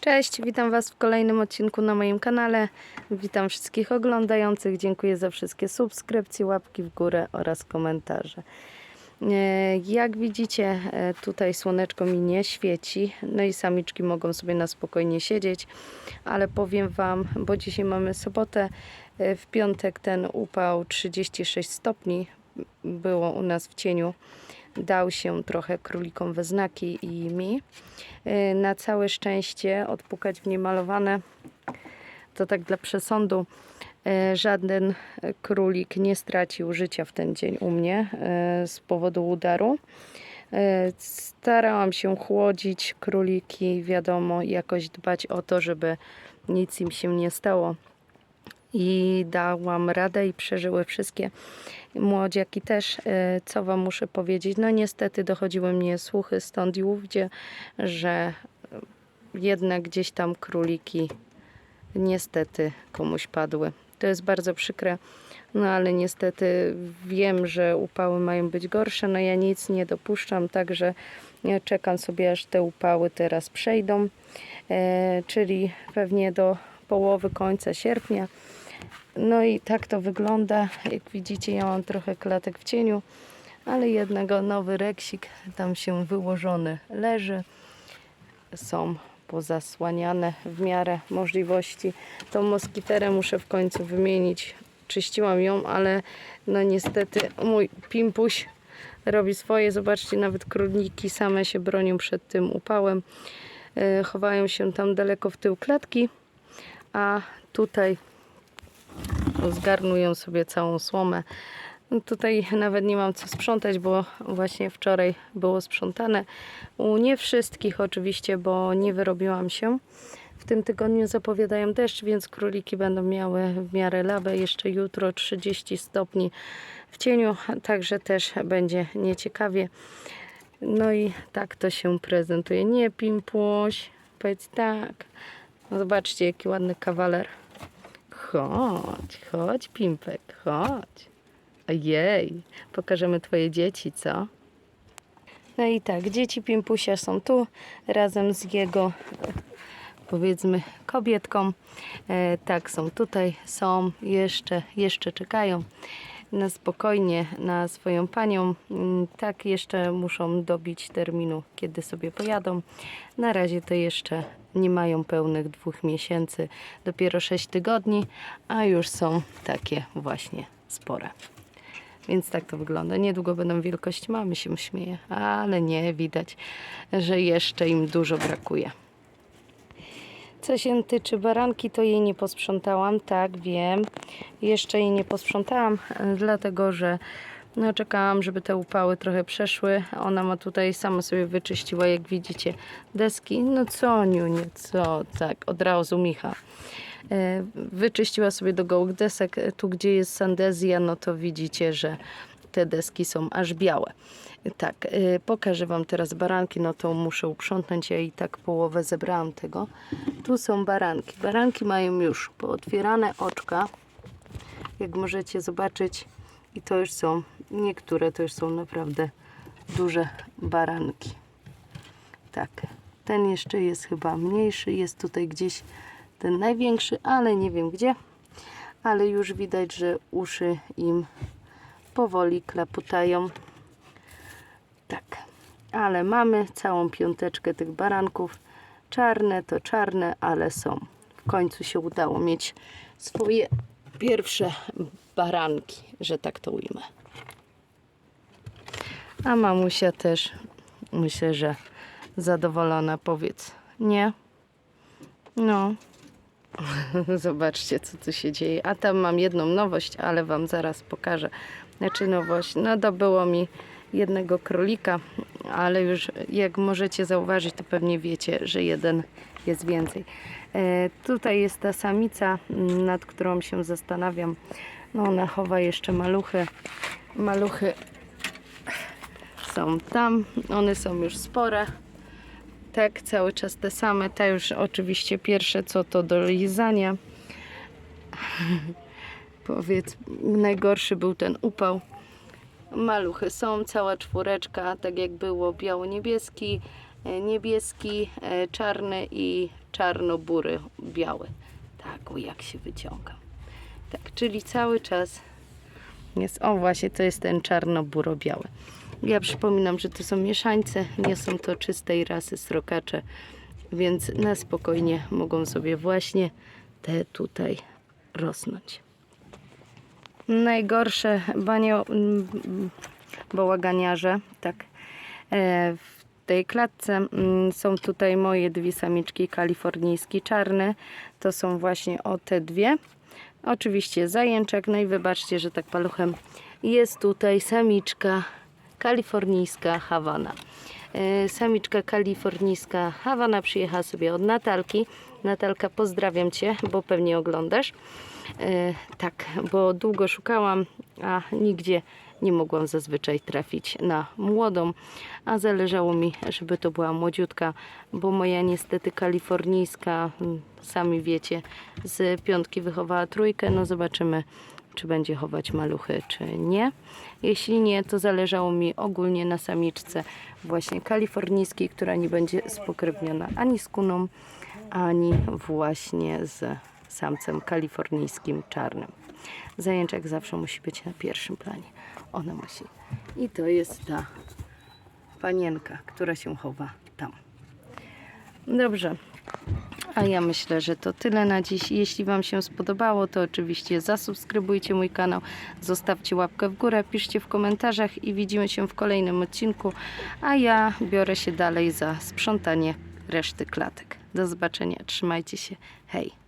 Cześć, witam Was w kolejnym odcinku na moim kanale. Witam wszystkich oglądających. Dziękuję za wszystkie subskrypcje, łapki w górę oraz komentarze. E, Jak widzicie, e, tutaj słoneczko mi nie świeci, no i samiczki mogą sobie na spokojnie siedzieć, ale powiem Wam, bo dzisiaj mamy sobotę, e, w piątek ten upał 36 stopni było u nas w cieniu. Dał się trochę królikom we znaki i mi. E, Na całe szczęście odpukać w niemalowane, to tak dla przesądu, e, żaden królik nie stracił życia w ten dzień u mnie e, z powodu udaru. Starałam się chłodzić króliki, wiadomo, jakoś dbać o to, żeby nic im się nie stało. I dałam radę i przeżyły wszystkie młodziaki też. E, Co Wam muszę powiedzieć? No niestety dochodziły mnie słuchy stąd i ówdzie, że jednak gdzieś tam króliki niestety komuś padły. To jest bardzo przykre, no ale niestety wiem, że upały mają być gorsze. No ja nic nie dopuszczam, także ja czekam sobie, aż te upały teraz przejdą, e, czyli pewnie do połowy końca sierpnia. No i tak to wygląda. Jak widzicie, ja mam trochę klatek w cieniu, ale jednego nowy reksik tam się wyłożony leży. Są pozasłaniane w miarę możliwości. Tą moskiterę muszę w końcu wymienić. Czyściłam ją, ale no niestety mój pimpuś robi swoje. Zobaczcie, nawet króliki same się bronią przed tym upałem. E, Chowają się tam daleko w tył klatki, a tutaj zgarnują sobie całą słomę. Tutaj nawet nie mam co sprzątać, bo właśnie wczoraj było sprzątane. U nie wszystkich oczywiście, bo nie wyrobiłam się. W tym tygodniu zapowiadają deszcz, więc króliki będą miały w miarę lawę. Jeszcze jutro 30 stopni w cieniu, także też będzie nieciekawie. No i tak to się prezentuje. Nie pimpuś, powiedz tak. Zobaczcie, jaki ładny kawaler. Chodź, chodź, Pimpek, chodź. Ojej, pokażemy twoje dzieci, co? No i tak, dzieci Pimpusia są tu razem z jego, powiedzmy, kobietką. E, tak, są tutaj, są, jeszcze, jeszcze czekają na spokojnie na swoją panią. Mm, Tak, jeszcze muszą dobić terminu, kiedy sobie pojadą. Na razie to jeszcze nie mają pełnych dwóch miesięcy, dopiero 6 tygodni, a już są takie właśnie spore. Więc tak to wygląda. Niedługo będą wielkości mamy, się śmieje, ale nie widać, że jeszcze im dużo brakuje. Co się tyczy baranki, to jej nie posprzątałam, tak wiem. Jeszcze jej nie posprzątałam, dlatego że no, czekałam, żeby te upały trochę przeszły. Ona ma tutaj sama sobie wyczyściła, jak widzicie, deski. No co, Niuniu, co? Tak, od razu Micha. E, Wyczyściła sobie do gołych desek. Tu, gdzie jest sandezja, no to widzicie, że te deski są aż białe. Tak, e, pokażę Wam teraz baranki, no to muszę uprzątnąć, ja i tak połowę zebrałam tego. Tu są baranki. Baranki mają już pootwierane oczka, jak możecie zobaczyć. I to już są, niektóre to już są naprawdę duże baranki. Tak, ten jeszcze jest chyba mniejszy, jest tutaj gdzieś ten największy, ale nie wiem gdzie. Ale już widać, że uszy im powoli kleputają. Tak, ale mamy całą piąteczkę tych baranków. Czarne to czarne, ale są. W końcu się udało mieć swoje pierwsze baranki, że tak to ujmę. A mamusia też myślę, że zadowolona powiedz. Nie? No. Zobaczcie, co tu się dzieje. A tam mam jedną nowość, ale Wam zaraz pokażę. Znaczy nowość, no dobyło mi jednego królika, ale już jak możecie zauważyć, to pewnie wiecie, że jeden jest więcej. E, tutaj jest ta samica, nad którą się zastanawiam. No ona chowa jeszcze maluchy. Maluchy są tam, one są już spore. Tak, cały czas te same. Te już oczywiście pierwsze co to do lizania. Powiedz, najgorszy był ten upał. Maluchy są, cała czwóreczka, tak jak było biało-niebieski, e, niebieski, e, czarny i czarno-bury, biały. Tak, o jak się wyciąga. Tak, czyli cały czas jest, o właśnie, to jest ten czarno-buro-biały. Ja przypominam, że to są mieszańce, nie są to czystej rasy srokacze, więc na spokojnie mogą sobie właśnie te tutaj rosnąć. Najgorsze banio, mm, bałaganiarze, tak. E, w tej klatce mm, są tutaj moje dwie samiczki kalifornijski czarne. To są właśnie o te dwie. Oczywiście zajęczek, no i wybaczcie, że tak paluchem jest tutaj samiczka kalifornijska Hawana. E, Samiczka kalifornijska Hawana przyjechała sobie od Natalki. Natalka, pozdrawiam Cię, bo pewnie oglądasz. E, tak, bo długo szukałam, a nigdzie nie mogłam zazwyczaj trafić na młodą, a zależało mi, żeby to była młodziutka, bo moja niestety kalifornijska, mm, sami wiecie, z piątki wychowała trójkę, no zobaczymy, czy będzie chować maluchy, czy nie. Jeśli nie, to zależało mi ogólnie na samiczce właśnie kalifornijskiej, która nie będzie spokrewniona ani z kuną, ani właśnie z samcem kalifornijskim czarnym. Zajęczek zawsze musi być na pierwszym planie. Ona musi. I to jest ta panienka, która się chowa tam. Dobrze. A ja myślę, że to tyle na dziś. Jeśli Wam się spodobało, to oczywiście zasubskrybujcie mój kanał, zostawcie łapkę w górę, piszcie w komentarzach i widzimy się w kolejnym odcinku. A ja biorę się dalej za sprzątanie reszty klatek. Do zobaczenia. Trzymajcie się. Hej.